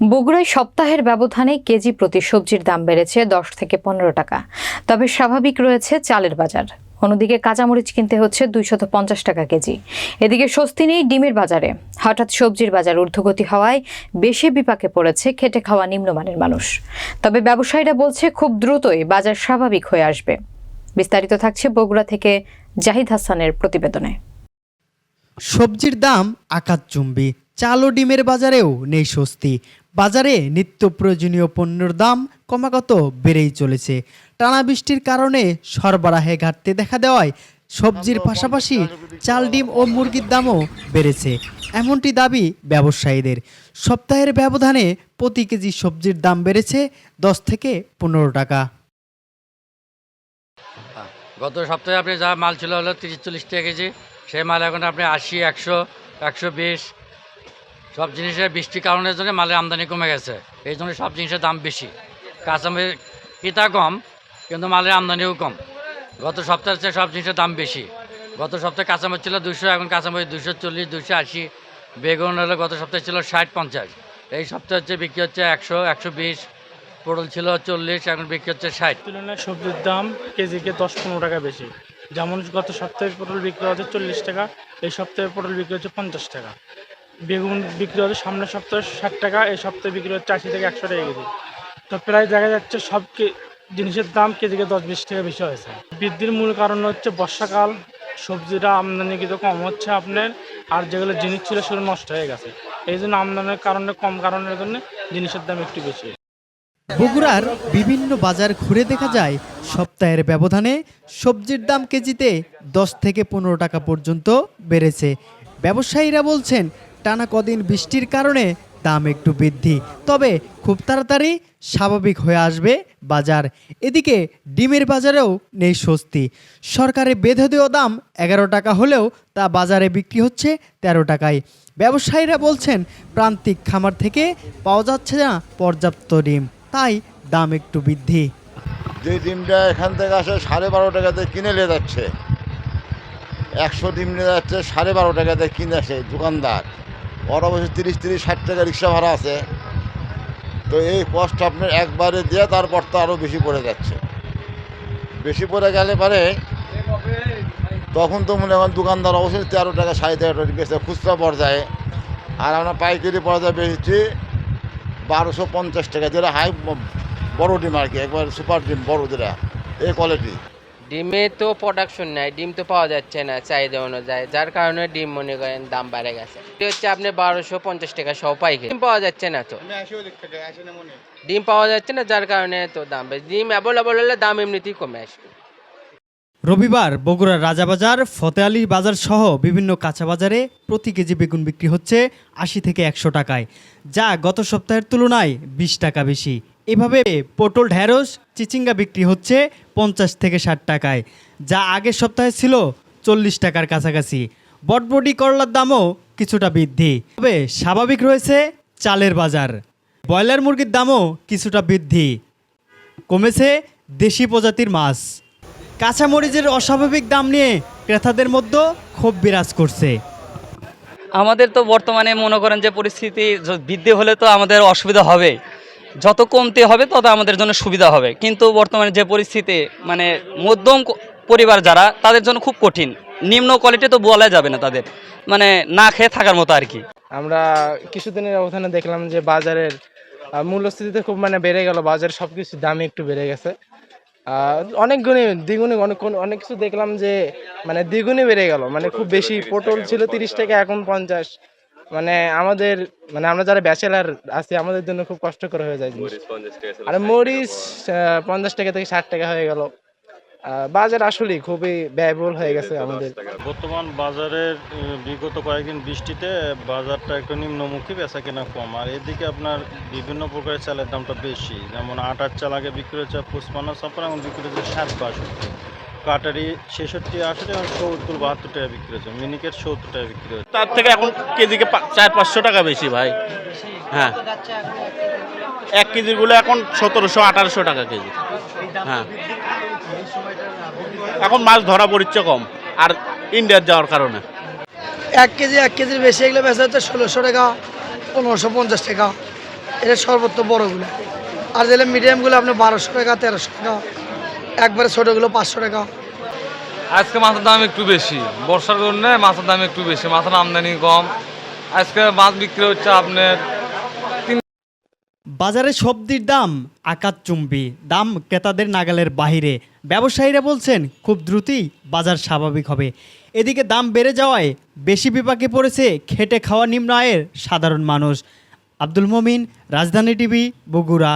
বগুড়ায় সপ্তাহের ব্যবধানে কেজি প্রতি সবজির দাম বেড়েছে দশ থেকে পনেরো টাকা। তবে স্বাভাবিক রয়েছে চালের বাজার। অন্যদিকে কাঁচামরিচ কিনতে হচ্ছে দুইশত পঞ্চাশ টাকা কেজি। এদিকে স্বস্তি নেই ডিমের বাজারে। হঠাৎ সবজির বাজার ঊর্ধ্বগতি হওয়ায় বেশি বিপাকে পড়েছে খেটে খাওয়া নিম্নমানের মানুষ। তবে ব্যবসায়ীরা বলছে খুব দ্রুতই বাজার স্বাভাবিক হয়ে আসবে। বিস্তারিত থাকছে বগুড়া থেকে জাহিদ হাসানের প্রতিবেদনে। সবজির দাম আকাশচুম্বী চাল ও ডিমের বাজারেও নেই স্বস্তি। বাজারে নিত্য প্রয়োজনীয় পণ্যের দাম ক্রমাগত বেড়েই চলেছে। টানা বৃষ্টির কারণে সরবরাহে ঘাটতি দেখা দেওয়ায় সবজির পাশাপাশি চাল, ডিম ও মুরগির দামও বেড়েছে। এমনটি দাবি ব্যবসায়ীদের। সপ্তাহের ব্যবধানে প্রতি কেজি সবজির দাম বেড়েছে দশ থেকে পনেরো টাকা। গত সপ্তাহে আপনি যা মাল ছিল হলো তিরিশ, চল্লিশ টাকা কেজি, সেই মাল এখন আপনি আশি, একশো একশো বিশ সব জিনিসের বৃষ্টির কারণের জন্য মালের আমদানি কমে গেছে। এই জন্য সব জিনিসের দাম বেশি। কাঁচামারি কিতা কম, কিন্তু মালের আমদানিও কম। গত সপ্তাহের চেয়ে সব জিনিসের দাম বেশি। গত সপ্তাহে কাঁচামারি ছিল দুশো এখন কাঁচামারি দুশো চল্লিশ দুশো আশি। বেগুন হলো গত সপ্তাহে ছিল ষাট, পঞ্চাশ। এই সপ্তাহে হচ্ছে বিক্রি হচ্ছে একশো একশো বিশ। পটল ছিল চল্লিশ, এখন বিক্রি হচ্ছে ষাট। তুলনায় সবজির দাম কেজিকে দশ, পনেরো টাকা বেশি। যেমন গত সপ্তাহে পটল বিক্রি হচ্ছে চল্লিশ টাকা, এই সপ্তাহে পটল বিক্রি হচ্ছে পঞ্চাশ টাকা। বেগুন বিক্রি হচ্ছে সামনের সপ্তাহে ষাট টাকা, এই সপ্তাহে বিক্রি হচ্ছে আশি থেকে একশো টাকা কেজি। তো প্রায় দেখা যাচ্ছে সব জিনিসের দাম কেজিকে দশ বিশ টাকা বেশি হয়েছে। বৃদ্ধির মূল কারণ হচ্ছে বর্ষাকাল সবজিটা আমদানি কিন্তু কম হচ্ছে আপনার, আর যেগুলো জিনিস ছিল সেগুলো নষ্ট হয়ে গেছে। এই জন্য আমদানির কারণে কম কারণের জন্য জিনিসের দাম একটু বেশি। বগুড়ার বিভিন্ন বাজার ঘুরে দেখা যায়, সপ্তাহের ব্যবধানে সবজির দাম কেজিতে দশ থেকে পনেরো টাকা পর্যন্ত বেড়েছে। ব্যবসায়ীরা বলছেন টানা কদিন বৃষ্টির কারণে দাম একটু বৃদ্ধি। তবে খুব তাড়াতাড়ি স্বাভাবিক হয়ে আসবে বাজার। এদিকে ডিমের বাজারেও নেই স্বস্তি। সরকারের বেঁধে দেওয়া দাম এগারো টাকা হলেও তা বাজারে বিক্রি হচ্ছে তেরো টাকায়। ব্যবসায়ীরা বলছেন, প্রান্তিক খামার থেকে পাওয়া যাচ্ছে না পর্যাপ্ত ডিম। তাই দাম একটু বৃদ্ধি। যে ডিমটা এখান থেকে আসে সাড়ে বারো টাকাতে কিনে নিয়ে যাচ্ছে। একশো ডিম নিয়ে যাচ্ছে সাড়ে বারো টাকাতে কিনে আসে দোকানদার। অবশ্যই তিরিশ তিরিশ, ষাট টাকা রিক্সা ভাড়া আছে। তো এই কষ্ট আপনার একবারে দিয়ে তারপর তো আরও বেশি পড়ে যাচ্ছে। বেশি পড়ে গেলে পরে তখন তো মনে করেন দোকানদার অবশ্যই তেরো টাকা, সাড়ে তেরো টাকা বেচে খুচরা পর্যায়ে। আর আমরা পাইকারি পর্যায়ে বেচেছি বারোশো পঞ্চাশ টাকা, যেটা হাই, বড় ডিম আর কি, একবার সুপার ডিম, বড় যেটা এই কোয়ালিটি ডিমে তো প্রোডাকশন নাই, ডিম তো পাওয়া যাচ্ছে না চাহিদা অনুযায়ী, যার কারণে ডিম মনে করেন দাম বেড়ে গেছে। এটা হচ্ছে আপনি বারোশো পঞ্চাশ টাকা সহ পাইকারি। ডিম পাওয়া যাচ্ছে না তো? ডিম পাওয়া যাচ্ছে না, যার কারণে তো দাম বেশি ডিম অ্যাভেলেবল হলে দাম এমনিতেই কমে আসবে। রবিবার বগুড়ার রাজাবাজার ফতে আলী বাজার সহ বিভিন্ন কাঁচা বাজারে প্রতি কেজি বেগুন বিক্রি হচ্ছে আশি থেকে একশো টাকায়, যা গত সপ্তাহের তুলনায় বিশ টাকা বেশি। এভাবে পটল ঢ্যাঁড়স চিচিঙ্গা বিক্রি হচ্ছে পঞ্চাশ থেকে ষাট টাকায়, যা আগের সপ্তাহে ছিল চল্লিশ টাকার কাছাকাছি। বটবটি করলার দামও কিছুটা বৃদ্ধি, তবে স্বাভাবিক রয়েছে চালের বাজার। ব্রয়লার মুরগির দামও কিছুটা বৃদ্ধি, কমেছে দেশি প্রজাতির মাছ। কাঁচামরিচের অস্বাভাবিক দাম নিয়ে ক্রেতাদের মধ্যে ক্ষোভ বিরাজ করছে। আমাদের তো বর্তমানে মনে করেন যে পরিস্থিতি বৃদ্ধি হলে তো আমাদের অসুবিধা হবে। যত কমতে হবে তত আমাদের জন্য সুবিধা হবে। কিন্তু বর্তমানে যে পরিস্থিতি মানে মধ্যম পরিবার যারা তাদের জন্য খুব কঠিন। নিম্ন কোয়ালিটি তো বলা যাবে না তাদের। মানে না খেয়ে থাকার মতো আর কি। আমরা কিছুদিনের ব্যবধানে দেখলাম যে বাজারের মূল্যস্থিতিতে খুব মানে বেড়ে গেল। বাজারে সব কিছুর দামই একটু বেড়ে গেছে। আহ, অনেক গুণে দ্বিগুণে অনেক অনেক কিছু দেখলাম যে মানে দ্বিগুণে বেড়ে গেল। মানে খুব বেশি পটল ছিল তিরিশ টাকা এখন পঞ্চাশ। মানে আমাদের মানে আমরা যারা ব্যাচেলার আছি আমাদের জন্য খুব কষ্টকর হয়ে যায় জিনিস। আর মরিচ পঞ্চাশ টাকা থেকে ষাট টাকা হয়ে গেল। বাজার আসলে খুবই ব্যয়বহুল হয়ে গেছে আমাদের। বর্তমান বাজারের বিগত কয়েকদিন বৃষ্টিতে বাজারটা একটু নিম্নমুখী বেচা কেনা কম। আর এদিকে আপনার বিভিন্ন প্রকারের চালের দামটা বেশি। যেমন আটার চাল আগে বিক্রি হচ্ছে পুষ্পান্ন ছাপ্পান্ন এখন বিক্রি হচ্ছে ষাট বাষট্টি। কাটারি ছেষট্টি আষট্টি এবং সত্তর বাহাত্তর টাকা বিক্রি হচ্ছে। মিনিকেট সত্তর টাকা বিক্রি হচ্ছে। তার থেকে এখন কেজিকে চার পাঁচশো টাকা বেশি ভাই। হ্যাঁ। এক কেজিগুলো এখন সতেরোশো আঠারোশো টাকা কেজি। হ্যাঁ। এখন মাছ ধরা পড়ছে কম আর ইন্ডিয়ার যাওয়ার কারণে। এক কেজি এক কেজির বেশি এগুলো বেচা হচ্ছে ষোলোশো টাকা পনেরোশো পঞ্চাশ টাকা। এটা সর্বোচ্চ বড়গুলো। আর যেগুলো মিডিয়ামগুলো আপনার বারোশো টাকা তেরোশো টাকা। একবারে ছোটোগুলো পাঁচশো টাকা। আজকে মাছের দাম একটু বেশি। বর্ষার জন্য মাছের দাম একটু বেশি মাছের আমদানি কম। আজকে মাছ বিক্রি হচ্ছে আপনার বাজারে সবজির দাম আকাশচুম্বী দাম ক্রেতাদের নাগালের বাহিরে। ব্যবসায়ীরা বলছেন খুব দ্রুতই বাজার স্বাভাবিক হবে। এদিকে দাম বেড়ে যাওয়ায় বেশি বিপাকে পড়েছে খেটে খাওয়া নিম্ন আয়ের সাধারণ মানুষ। আব্দুল মমিন রাজধানী টিভি বগুড়া।